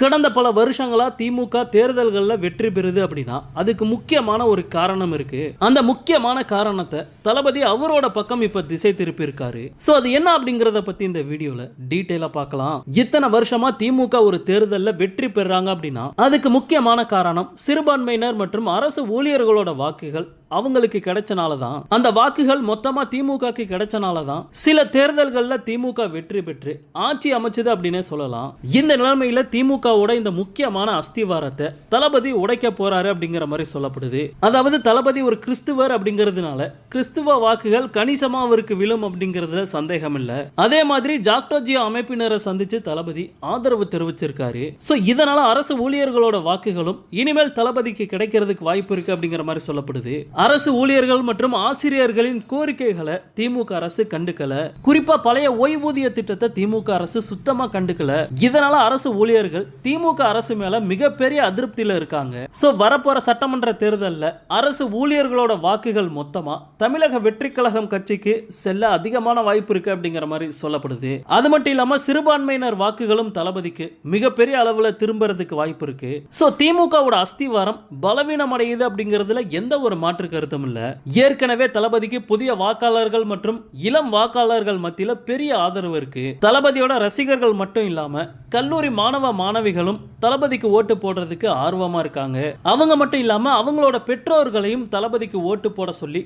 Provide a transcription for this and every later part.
கடந்த பல வருஷங்களா திமுக தேர்தல்களில் வெற்றி பெறுது அப்படின்னா அதுக்கு முக்கியமான ஒரு காரணம் இருக்கு. அந்த முக்கியமான காரணத்தை தளபதி அவரோட பக்கம் இப்ப திசை திருப்பி இருக்காரு சோ அது என்ன அப்படிங்கறத பத்தி இந்த வீடியோல டீட்டெயிலா பார்க்கலாம். இத்தனை வருஷமா திமுக ஒரு தேர்தலில் வெற்றி பெறாங்க அப்படின்னா அதுக்கு முக்கியமான காரணம் சிறுபான்மையினர் மற்றும் அரசு ஊழியர்களோட வாக்குகள் அவங்களுக்கு கிடைச்சனால தான். அந்த வாக்குகள் மொத்தமா திமுகக்கு கிடைச்சனால தான் சில தேர்தல்கள்ல திமுக வெற்றி பெற்று ஆட்சி அமைச்சது அப்படின்னே சொல்லலாம். இந்த நிலைமையில திமுகவோட இந்த முக்கியமான அஸ்திவாரத்தை தளபதி உடைக்க போறாரு அப்படிங்கிற மாதிரி சொல்லப்படுது. அதாவது தளபதி ஒரு கிறிஸ்துவர் அப்படிங்கிறதுனால கிறிஸ்து கிறிஸ்துவ வாக்குகள் கணிசமா அவருக்கு விழும் அப்படிங்கிறதுல சந்தேகம் இல்ல அதே மாதிரி ஜாக்டோஜியோ அமைப்பினரை சந்திச்சு தளபதி ஆதரவு தெரிவிச்சிருக்காரு. சோ இதனால அரசு ஊழியர்களோட வாக்குகளும் இனிமேல் தளபதிக்கு கிடைக்கிறதுக்கு வாய்ப்பு இருக்கு அப்படிங்கிற மாதிரி சொல்லப்படுது. அரசு ஊழியர்கள் மற்றும் ஆசிரியர்களின் கோரிக்கைகளை திமுக அரசு கண்டுக்கல. குறிப்பா பழைய ஓய்வூதிய திட்டத்தை திமுக அரசு சுத்தமா கண்டுக்கல. இதனால அரசு ஊழியர்கள் திமுக அரசு மேல மிகப்பெரிய அதிருப்தியில இருக்காங்க. சோ வரப்போற சட்டமன்ற தேர்தல்ல அரசு ஊழியர்களோட வாக்குகள் மொத்தமா தமிழக வெற்றி கழகம் கட்சிக்கு செல்ல அதிகமான வாய்ப்பு இருக்கு அப்படிங்கிற மாதிரி சொல்லப்படுது. அது மட்டும் இல்லாம சிறுபான்மையினர் வாக்குகளும் தளபதிக்கு மிகப்பெரிய அளவுல திரும்புறதுக்கு வாய்ப்பு இருக்கு. சோ திமுகவோட அஸ்திவாரம் பலவீனம் அடையுது அப்படிங்கிறதுல எந்த ஒரு மாற்று கருத்தும் இல்ல. ஏற்கனவே தளபதிக்கு புதிய வாக்காளர்கள் மற்றும் இளம் வாக்காளர்கள் மத்தியில பெரிய ஆதரவு இருக்கு. தளபதியோட ரசிகர்கள் மட்டும் இல்லாம கல்லூரி மாணவ மாணவிகளும் தளபதிக்கு ஓட்டு போடுறதுக்கு ஆர்வமா இருக்காங்க. அவங்க மட்டும் இல்லாம அவங்களோட பெற்றோர்களையும் தளபதிக்கு ஓட்டு போட சொல்லி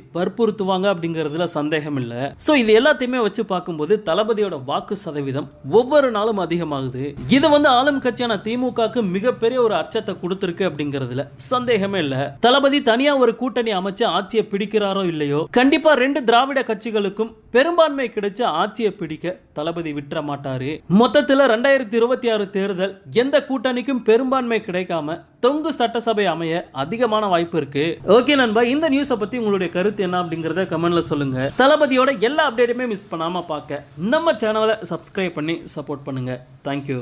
செலுத்துவாங்க அப்படிங்கிறதுல சந்தேகம் இல்ல சோ இது எல்லாத்தையுமே வச்சு பார்க்கும்போது தளபதியோட வாக்கு சதவீதம் ஒவ்வொரு நாளும் அதிகமாகுது. இது வந்து ஆளும் கட்சியான திமுகக்கு மிகப்பெரிய ஒரு அச்சத்தை கொடுத்துருக்கு அப்படிங்கிறதுல சந்தேகமே இல்ல. தளபதி தனியா ஒரு கூட்டணி அமைச்சு ஆட்சியை பிடிக்கிறாரோ இல்லையோ கண்டிப்பா ரெண்டு திராவிட கட்சிகளுக்கும் பெரும்பான்மை கிடைச்ச ஆட்சியை பிடிக்க தளபதி விட்டுற மாட்டாரு. மொத்தத்துல ரெண்டாயிரத்தி இருபத்தி ஆறு தேர்தல் எந்த கூட்டணிக்கும் பெரும்பான்மை கிடைக்காம தொங்கு சட்டசபை அமைய அதிகமான வாய்ப்பு இருக்கு. ஓகே நண்பா இந்த நியூஸை பத்தி உங்களுடைய கருத்து என்ன அப்படிங்கறத கமெண்ட்ல சொல்லுங்க. தளபதியோட எல்லா அப்டேட்டுமே மிஸ் பண்ணாம பார்க்க நம்ம சேனலை சப்ஸ்கிரைப் பண்ணி சப்போர்ட் பண்ணுங்க. தேங்க்யூ